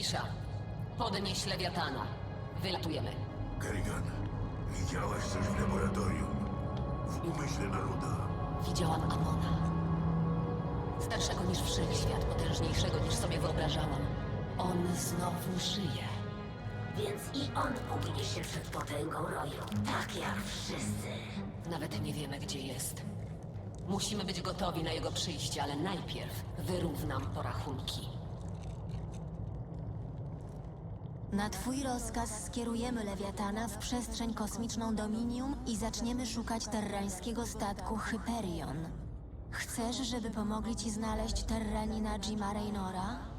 Isha, podnieś lewiatana. Wylatujemy. Kerrigan, widziałaś coś w laboratorium? W umyśle Naruda. Widziałam Amona. Starszego niż wszechświat, potężniejszego niż sobie wyobrażałam. On znowu żyje. Więc i on ugnie się przed potęgą roju, tak jak wszyscy. Nawet nie wiemy, gdzie jest. Musimy być gotowi na jego przyjście, ale najpierw wyrównam porachunki. Na twój rozkaz skierujemy Lewiatana w przestrzeń kosmiczną Dominium i zaczniemy szukać terrańskiego statku Hyperion. Chcesz, żeby pomogli ci znaleźć terranina Jima Raynora?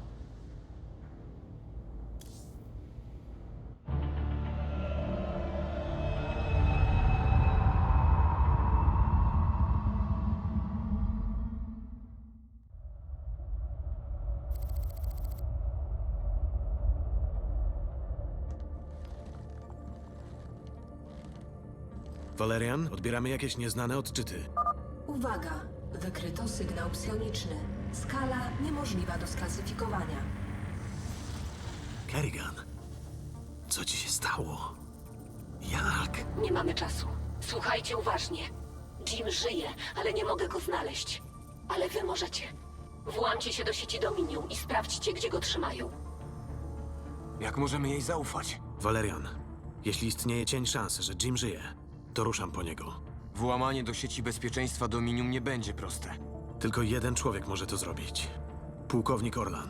Valerian, odbieramy jakieś nieznane odczyty. Uwaga! Wykryto sygnał psioniczny. Skala niemożliwa do sklasyfikowania. Kerrigan, co ci się stało? Jak? Nie mamy czasu. Słuchajcie uważnie. Jim żyje, ale nie mogę go znaleźć. Ale wy możecie. Włamcie się do sieci Dominium i sprawdźcie, gdzie go trzymają. Jak możemy jej zaufać? Valerian, jeśli istnieje cień szansy, że Jim żyje, to ruszam po niego. Włamanie do sieci bezpieczeństwa Dominium nie będzie proste. Tylko jeden człowiek może to zrobić. Pułkownik Orlan.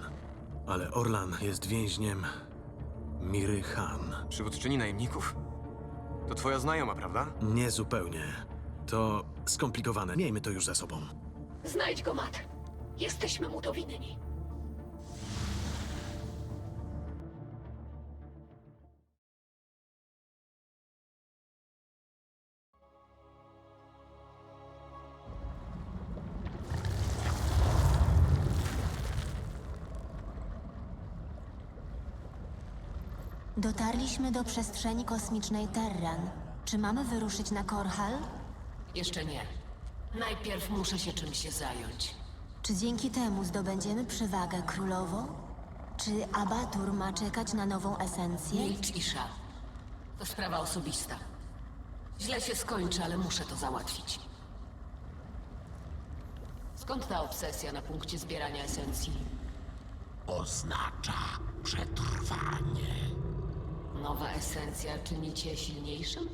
Ale Orlan jest więźniem Miry Han. Przywódczyni najemników? To twoja znajoma, prawda? Nie zupełnie. To skomplikowane. Miejmy to już za sobą. Znajdź go, Matt. Jesteśmy mu to winni. Dotarliśmy do przestrzeni kosmicznej Terran. Czy mamy wyruszyć na Korhal? Jeszcze nie. Najpierw muszę się czymś zająć. Czy dzięki temu zdobędziemy przewagę królową? Czy Abatur ma czekać na nową esencję? Milcz, Isha. To sprawa osobista. Źle się skończy, ale muszę to załatwić. Skąd ta obsesja na punkcie zbierania esencji? Oznacza przetrwanie. Nowa esencja czyni cię silniejszym?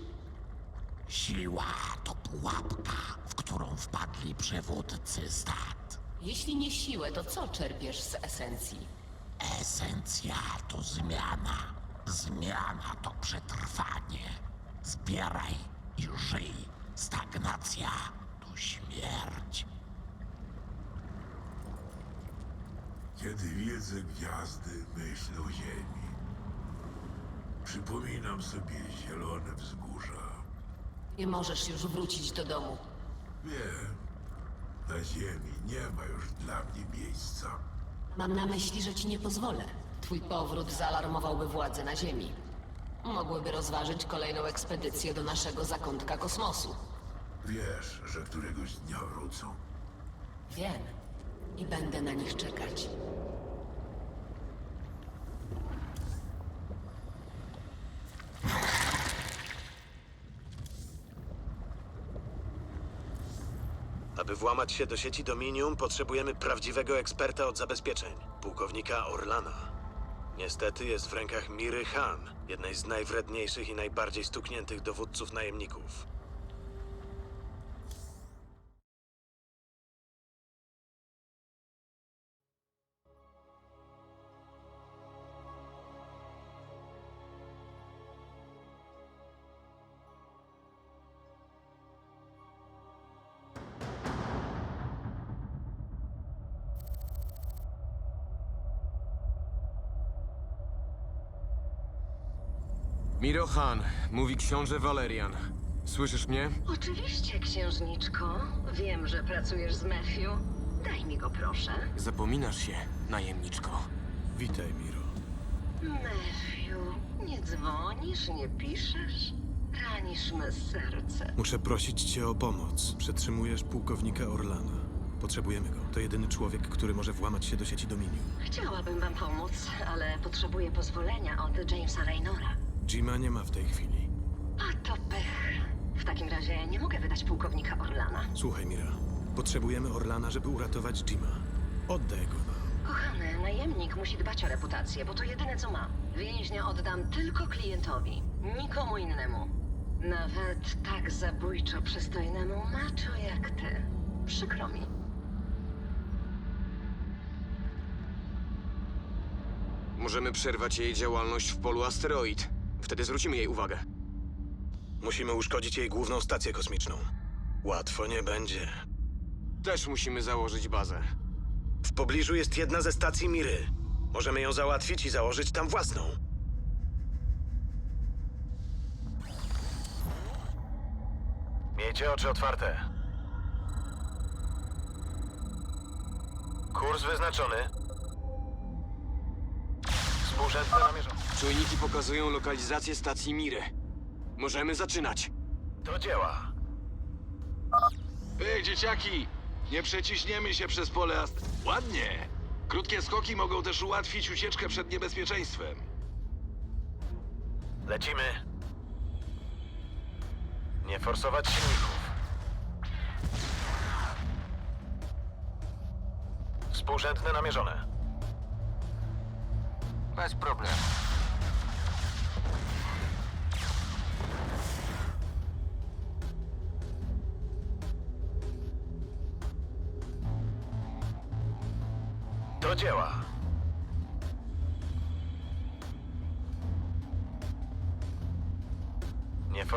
Siła to pułapka, w którą wpadli przewódcy stat. Jeśli nie siłę, to co czerpiesz z esencji? Esencja to zmiana. Zmiana to przetrwanie. Zbieraj i żyj. Stagnacja to śmierć. Kiedy wiedzę gwiazdy, myślę o ziemi. Przypominam sobie zielone wzgórza. Nie możesz już wrócić do domu. Wiem, na ziemi nie ma już dla mnie miejsca. Mam na myśli, że ci nie pozwolę. Twój powrót zaalarmowałby władze na Ziemi. Mogłyby rozważyć kolejną ekspedycję do naszego zakątka kosmosu. Wiesz, że któregoś dnia wrócą. Wiem. I będę na nich czekać. Włamać się do sieci Dominium, potrzebujemy prawdziwego eksperta od zabezpieczeń, pułkownika Orlana. Niestety jest w rękach Miry Han, jednej z najwredniejszych i najbardziej stukniętych dowódców najemników. Mirohan, mówi książę Valerian. Słyszysz mnie? Oczywiście, księżniczko. Wiem, że pracujesz z Matthew. Daj mi go, proszę. Zapominasz się, najemniczko. Witaj, Miro. Matthew, nie dzwonisz, nie piszesz? Ranisz me serce. Muszę prosić cię o pomoc. Przetrzymujesz pułkownika Orlana. Potrzebujemy go. To jedyny człowiek, który może włamać się do sieci Dominium. Chciałabym wam pomóc, ale potrzebuję pozwolenia od Jamesa Raynora. Jima nie ma w tej chwili. A to pech. W takim razie nie mogę wydać pułkownika Orlana. Słuchaj, Mira. Potrzebujemy Orlana, żeby uratować Jima. Oddaj go nam. Kochany, najemnik musi dbać o reputację, bo to jedyne co ma. Więźnia oddam tylko klientowi, nikomu innemu. Nawet tak zabójczo przystojnemu macho jak ty. Przykro mi. Możemy przerwać jej działalność w polu asteroid. Wtedy zwrócimy jej uwagę. Musimy uszkodzić jej główną stację kosmiczną. Łatwo nie będzie. Też musimy założyć bazę. W pobliżu jest jedna ze stacji Miry. Możemy ją załatwić i założyć tam własną. Miejcie oczy otwarte. Kurs wyznaczony. Współrzędne namierzone. Czujniki pokazują lokalizację stacji Miry. Możemy zaczynać. Do dzieła. Ej, dzieciaki! Nie przeciśniemy się przez pole ast... Ładnie! Krótkie skoki mogą też ułatwić ucieczkę przed niebezpieczeństwem. Lecimy. Nie forsować silników. Współrzędne namierzone. Bez problemu.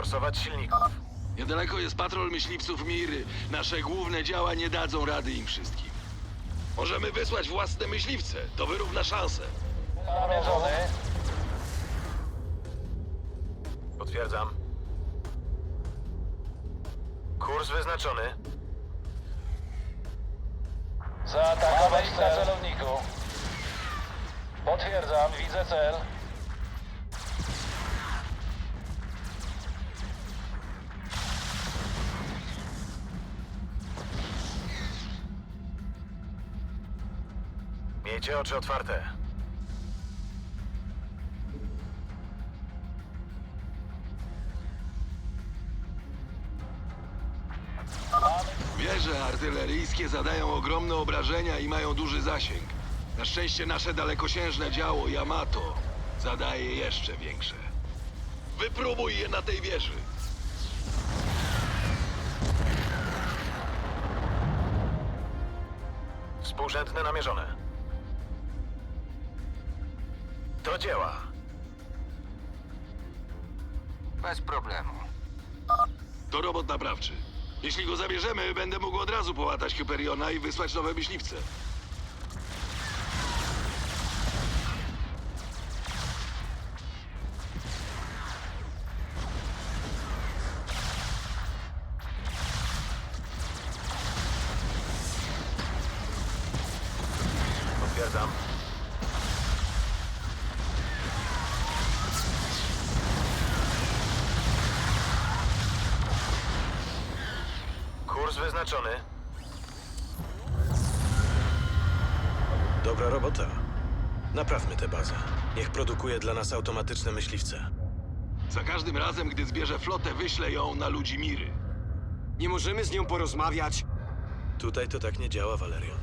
Forsować silników. Niedaleko jest patrol myśliwców Miry. Nasze główne działa nie dadzą rady im wszystkim. Możemy wysłać własne myśliwce. To wyrówna szanse. Potwierdzam. Kurs wyznaczony. Zaatakować na celowniku. Potwierdzam, widzę cel. Miejcie oczy otwarte. Wieże artyleryjskie zadają ogromne obrażenia i mają duży zasięg. Na szczęście nasze dalekosiężne działo Yamato zadaje jeszcze większe. Wypróbuj je na tej wieży. Współrzędne namierzone. Dzieła. Bez problemu. To robot naprawczy. Jeśli go zabierzemy, będę mógł od razu połatać Hyperiona i wysłać nowe myśliwce. Potwierdzam. Kurs wyznaczony. Dobra robota. Naprawmy tę bazę. Dla nas automatyczne myśliwce. Za każdym razem, gdy zbierze flotę, wyślę ją na ludzi Miry. Nie możemy z nią porozmawiać. Tutaj to tak nie działa, Valerion.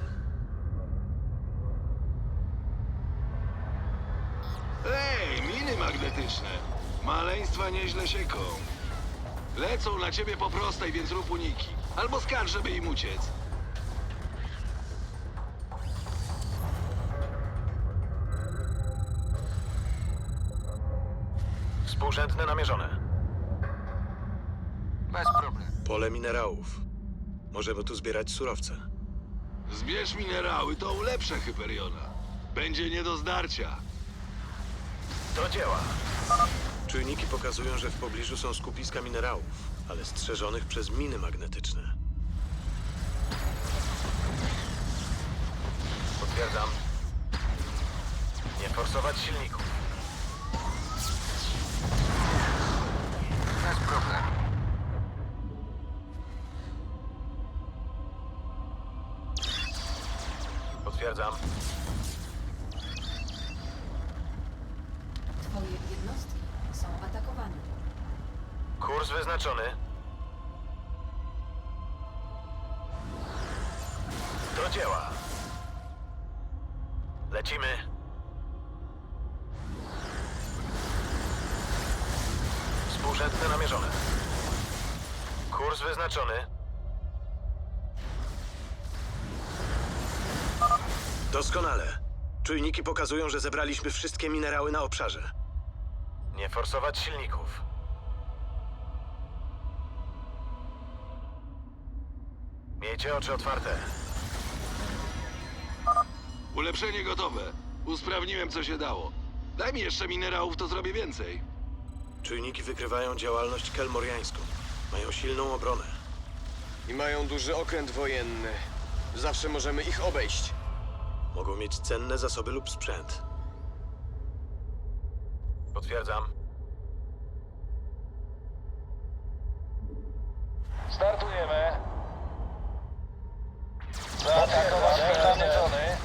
Ej, miny magnetyczne. Maleństwa nieźle sieką. Lecą na ciebie po prostej, więc rób uniki. Albo skacz, żeby im uciec. Współrzędne namierzone. Bez problemu. Pole minerałów. Możemy tu zbierać surowce. Zbierz minerały, to ulepszę Hyperiona. Będzie nie do zdarcia. Do dzieła. Czujniki pokazują, że w pobliżu są skupiska minerałów, ale strzeżonych przez miny magnetyczne. Potwierdzam. Nie forsować silników. problem. Potwierdzam. Twoje jednostki są atakowane. Kurs wyznaczony. Czujniki pokazują, że zebraliśmy wszystkie minerały na obszarze. Nie forsować silników. Miejcie oczy otwarte. Ulepszenie gotowe. Usprawniłem co się dało. Daj mi jeszcze minerałów, to zrobię więcej. Czujniki wykrywają działalność kelmoriańską. Mają silną obronę. I mają duży okręt wojenny. Zawsze możemy ich obejść. Mogą mieć cenne zasoby lub sprzęt. Potwierdzam. Startujemy. Namierzony.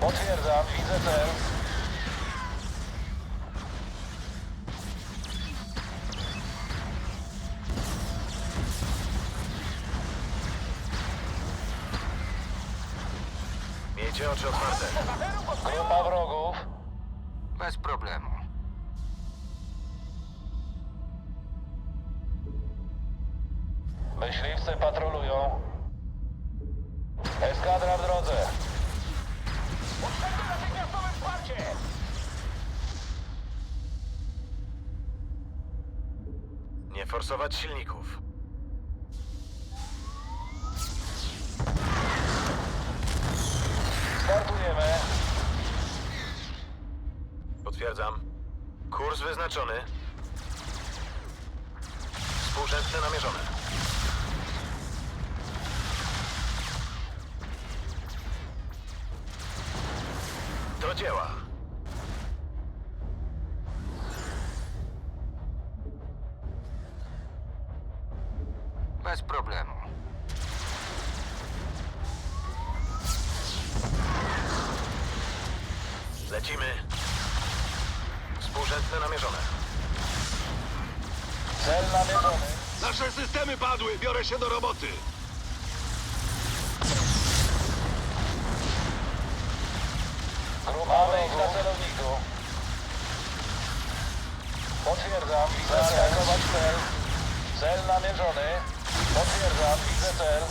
Potwierdzam, widzę cel. Miejcie oczy otwarte. Grupa wrogów. Bez problemu. Myśliwcy patrolują. Eskadra w drodze. Potrzebne natychmiastowe wsparcie! Nie forsować silników. Startujemy. Potwierdzam. Kurs wyznaczony. Współrzędne namierzone. Do dzieła. Się do roboty. Grupa Mamy ich na celowniku. Potwierdzam, widzę Zaatakować cel. Cel namierzony. Potwierdzam, widzę cel.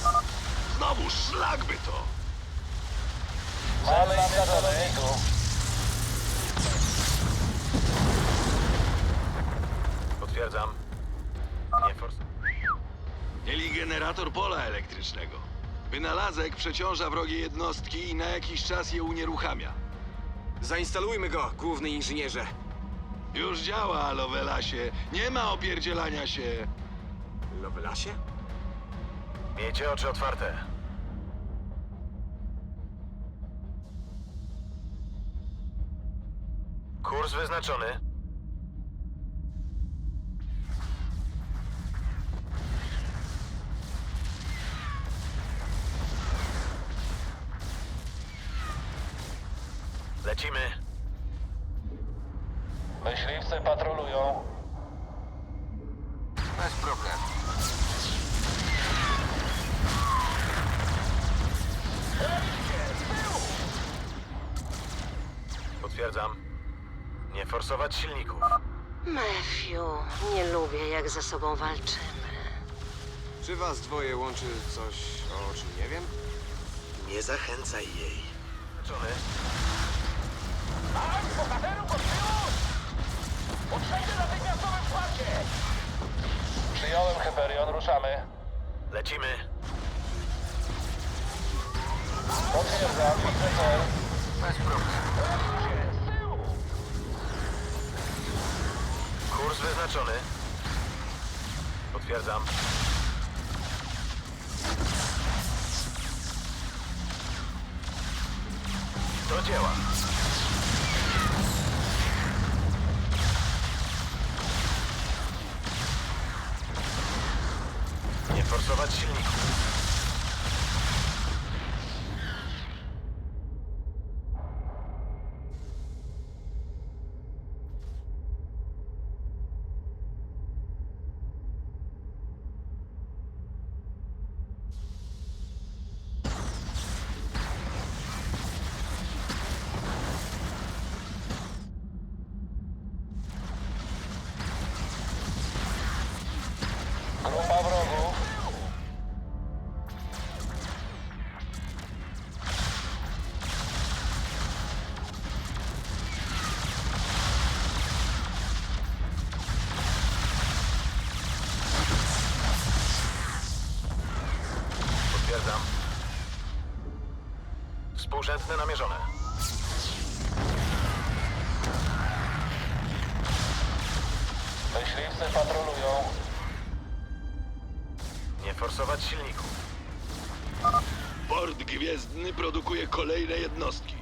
Znowu szlak by to. Mamy ich na celowniku. Potwierdzam. Nie fors... Mieli generator pola elektrycznego. Wynalazek przeciąża wrogie jednostki i na jakiś czas je unieruchamia. Zainstalujmy go, główny inżynierze. Już działa, Lovelasie. Nie ma opierdzielania się. Lovelasie? Miejcie oczy otwarte. Kurs wyznaczony. Lecimy. Myśliwcy patrolują. Bez problemu. Potwierdzam. Nie forsować silników. Matthew, nie lubię jak ze sobą walczymy. Czy was dwoje łączy coś, o czym nie wiem? Nie zachęcaj jej. Znaczony. Potrzebne natychmiastowe wsparcie! Przyjąłem Hyperion, ruszamy. Lecimy. Potwierdzam, widzę cel. Bez problemu. Kurs wyznaczony. Potwierdzam. Do dzieła. Nie forsować Współrzędne namierzone. Myśliwcy patrolują. Nie forsować silników. Port Gwiezdny produkuje kolejne jednostki.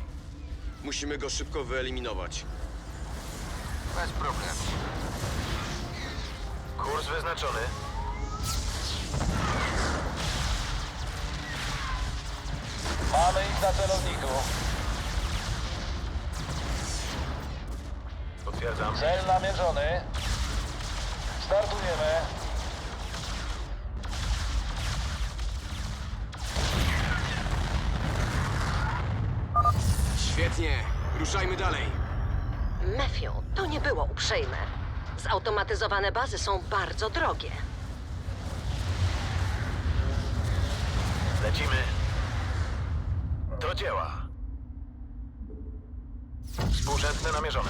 Musimy go szybko wyeliminować. Bez problemu. Kurs wyznaczony. Mamy ich na celowniku. Potwierdzam. Cel namierzony. Startujemy. Świetnie. Ruszajmy dalej. Matthew, to nie było uprzejme. Zautomatyzowane bazy są bardzo drogie. Lecimy. Do dzieła. Współrzędne namierzone.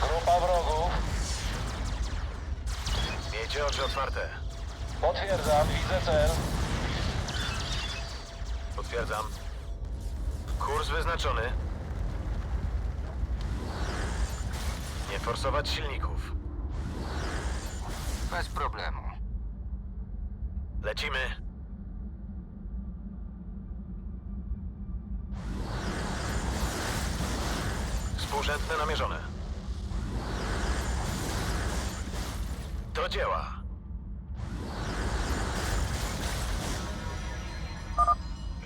Grupa wrogów. Miejcie oczy otwarte. Potwierdzam, widzę cel. Potwierdzam. Kurs wyznaczony. Nie forsować silników. Bez problemu. Lecimy. Współrzędne namierzone. Do dzieła.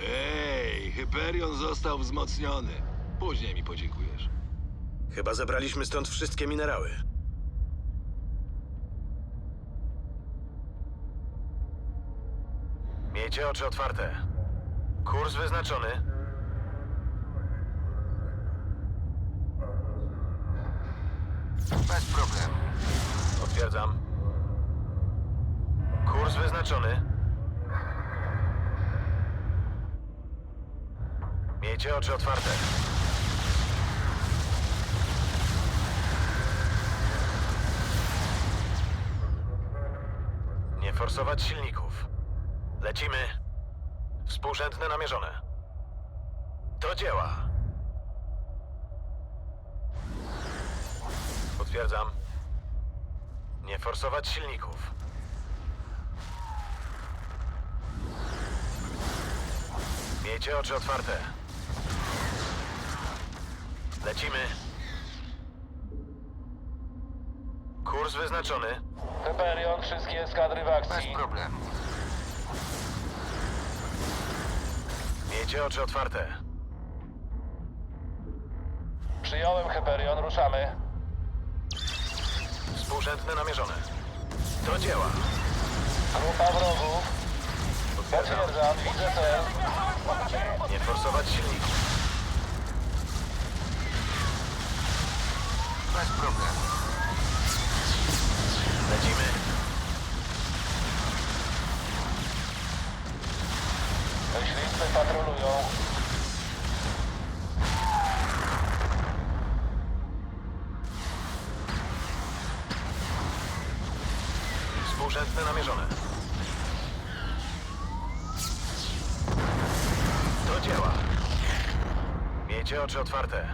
Ej, Hyperion został wzmocniony. Później mi podziękujesz. Chyba zebraliśmy stąd wszystkie minerały. Miejcie oczy otwarte. Kurs wyznaczony. Bez problemu. Potwierdzam. Kurs wyznaczony. Miejcie oczy otwarte. Nie forsować silników. Lecimy. Współrzędne namierzone. Do dzieła. Potwierdzam. Nie forsować silników. Miejcie oczy otwarte. Lecimy. Kurs wyznaczony. Hyperion, wszystkie eskadry w akcji. Bez problemu. Miejcie oczy otwarte. Przyjąłem Hyperion, ruszamy. Współrzędne namierzone. Do dzieła. Grupa wrogów. Potwierdzam, widzę cel. Nie forsować silników. Bez problemu. Lecimy. Myśliwcy patrolują. Współrzędne namierzone. Do dzieła. Miejcie oczy otwarte.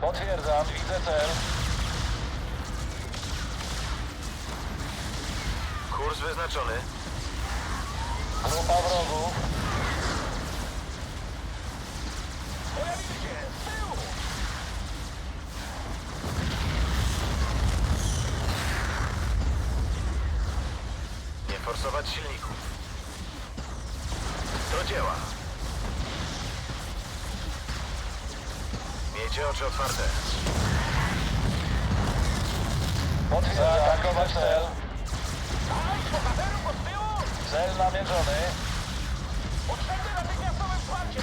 Potwierdzam, widzę cel. Kurs wyznaczony. Miejcie oczy otwarte. Potwierdzam, Zaatakować cel. Cel namierzony. Potrzebne natychmiastowe wsparcie.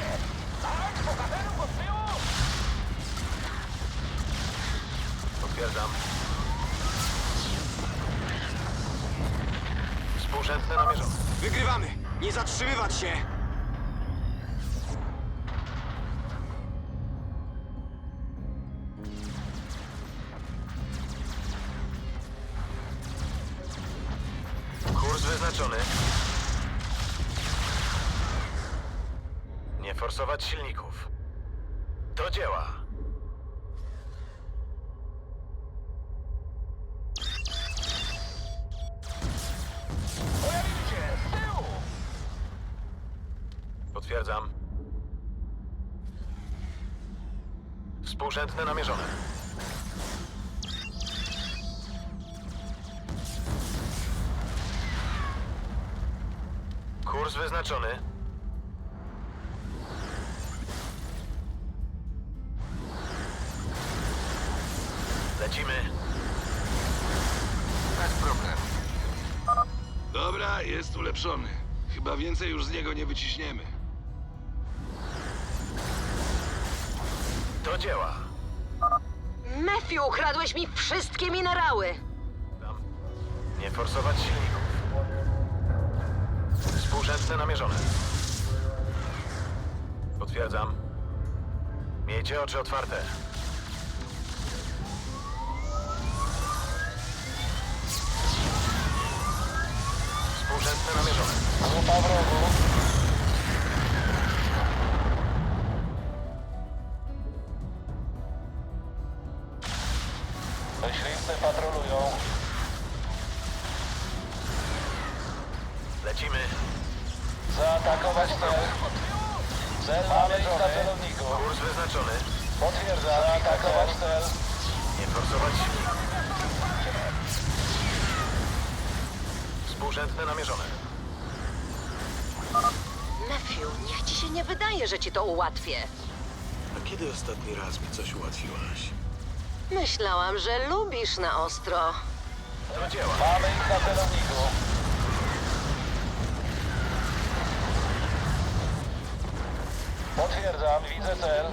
Tak, bohaterów od tyłu. Potwierdzam. Współrzędne namierzone. Wygrywamy! Nie zatrzymywać się! Potwierdzam. Współrzędne namierzone. Kurs wyznaczony. Lecimy. Bez problemu. Dobra, jest ulepszony. Chyba więcej już z niego nie wyciśniemy. Do dzieła. Matthew, ukradłeś mi wszystkie minerały! Nie forsować silników. Współrzędne namierzone. Potwierdzam. Miejcie oczy otwarte. Współrzędne namierzone. Grupa wrogu. A kiedy ostatni raz mi coś ułatwiłaś? Myślałam, że lubisz na ostro. Do dzieła. Mamy ich na celowniku. Potwierdzam, widzę cel.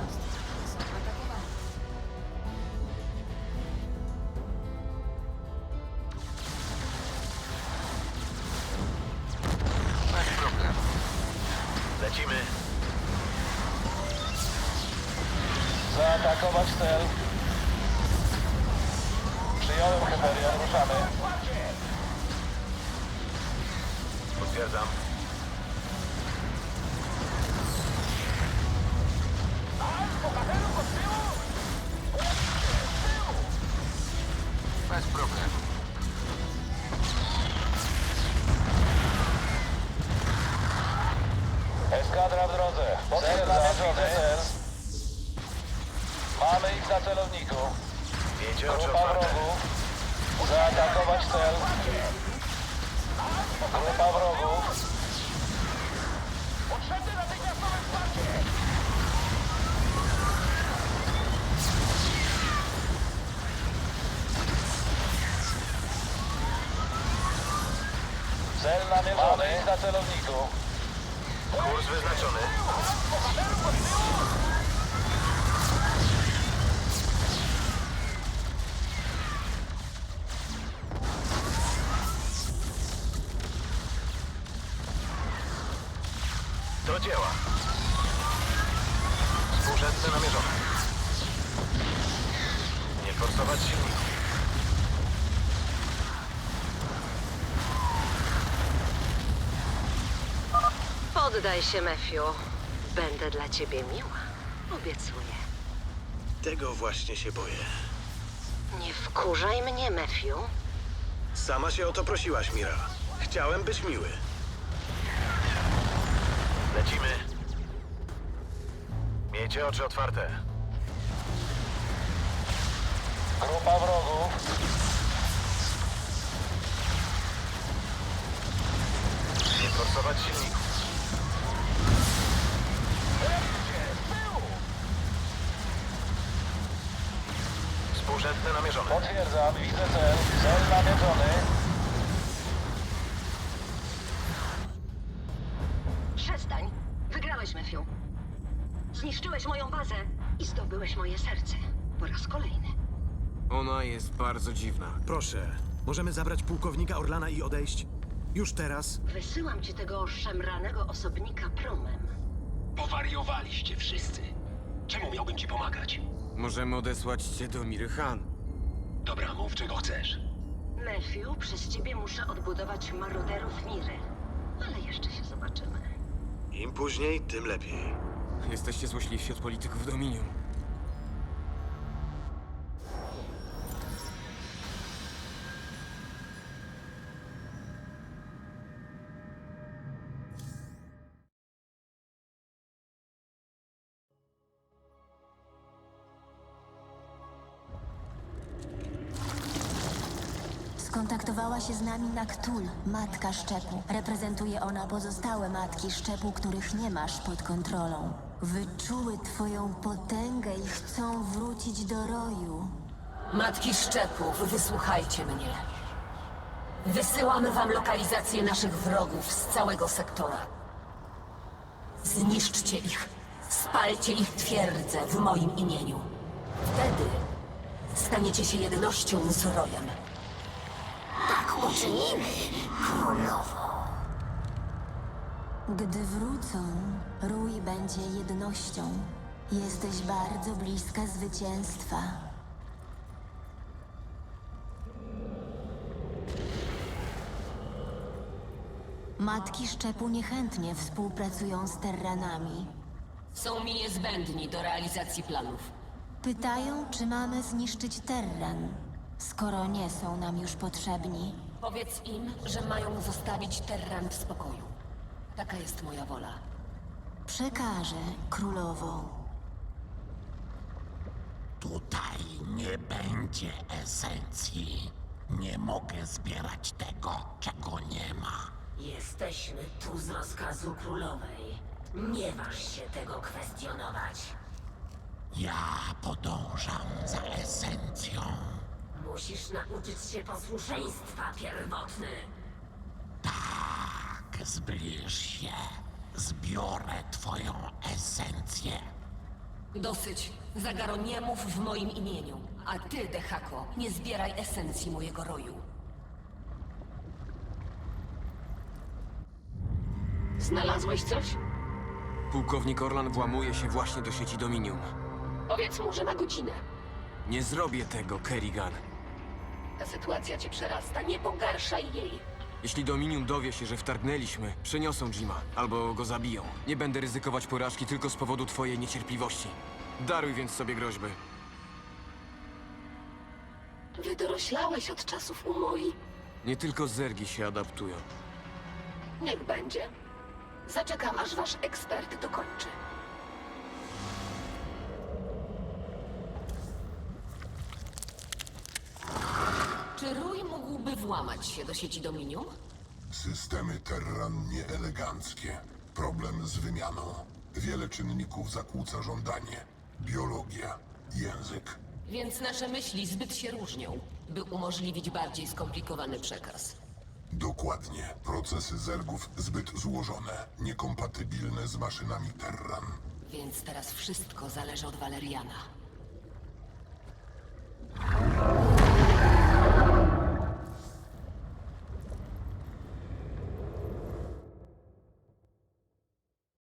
Na celowniku. Kurs wyznaczony. Poddaj się, Matthew. Będę dla ciebie miła. Obiecuję. Tego właśnie się boję. Nie wkurzaj mnie, Matthew. Sama się o to prosiłaś, Mira. Chciałem być miły. Lecimy. Miejcie oczy otwarte. Grupa wrogów. Nie forsować silników. Współrzędne namierzone. Potwierdzam, widzę cel. Cel namierzony. Przestań. Wygrałeś, Matthew. Zniszczyłeś moją bazę i zdobyłeś moje serce. Po raz kolejny. Ona jest bardzo dziwna. Proszę, możemy zabrać pułkownika Orlana i odejść? Już teraz? Wysyłam ci tego szemranego osobnika promem. Powariowaliście wszyscy. Czemu miałbym ci pomagać? Możemy odesłać cię do Miry Han. Dobra, mów czego chcesz. Matthew, przez ciebie muszę odbudować maroderów Miry. Ale jeszcze się zobaczymy. Im później, tym lepiej. Jesteście złośliwsi od polityków Dominium. Skontaktowała się z nami Naktul, matka szczepu. Reprezentuje ona pozostałe matki szczepu, których nie masz pod kontrolą. Wyczuły twoją potęgę i chcą wrócić do roju. Matki szczepów, wysłuchajcie mnie. Wysyłamy wam lokalizację naszych wrogów z całego sektora. Zniszczcie ich. Spalcie ich twierdzę w moim imieniu. Wtedy staniecie się jednością z rojem. Uczynimy, królowo. Gdy wrócą, rój będzie jednością. Jesteś bardzo bliska zwycięstwa. Matki szczepu niechętnie współpracują z terranami. Są mi niezbędni do realizacji planów. Pytają, czy mamy zniszczyć terran, skoro nie są nam już potrzebni. Powiedz im, że mają zostawić Terran w spokoju. Taka jest moja wola. Przekażę królowo. Tutaj nie będzie esencji. Nie mogę zbierać tego, czego nie ma. Jesteśmy tu z rozkazu królowej. Nie waż się tego kwestionować. Ja podążam za esencją. Musisz nauczyć się posłuszeństwa, pierwotny. Tak, zbliż się. Zbiorę twoją esencję. Dosyć. Zagaro nie mów w moim imieniu. A ty, Dehako, nie zbieraj esencji mojego roju. Znalazłeś coś? Pułkownik Orlan włamuje się właśnie do sieci Dominium. Powiedz mu, że na godzinę. Nie zrobię tego, Kerrigan. Ta sytuacja cię przerasta. Nie pogarszaj jej. Jeśli Dominium dowie się, że wtargnęliśmy, przeniosą Jima albo go zabiją. Nie będę ryzykować porażki tylko z powodu twojej niecierpliwości. Daruj więc sobie groźby. Wydoroślałeś od czasów Umoi. Nie tylko zergi się adaptują. Niech będzie. Zaczekam, aż wasz ekspert dokończy. Włamać się do sieci Dominium? Systemy Terran nieeleganckie. Problem z wymianą. Wiele czynników zakłóca żądanie. Biologia, język. Więc nasze myśli zbyt się różnią, by umożliwić bardziej skomplikowany przekaz. Dokładnie. Procesy zergów zbyt złożone, niekompatybilne z maszynami Terran. Więc teraz wszystko zależy od Waleriana.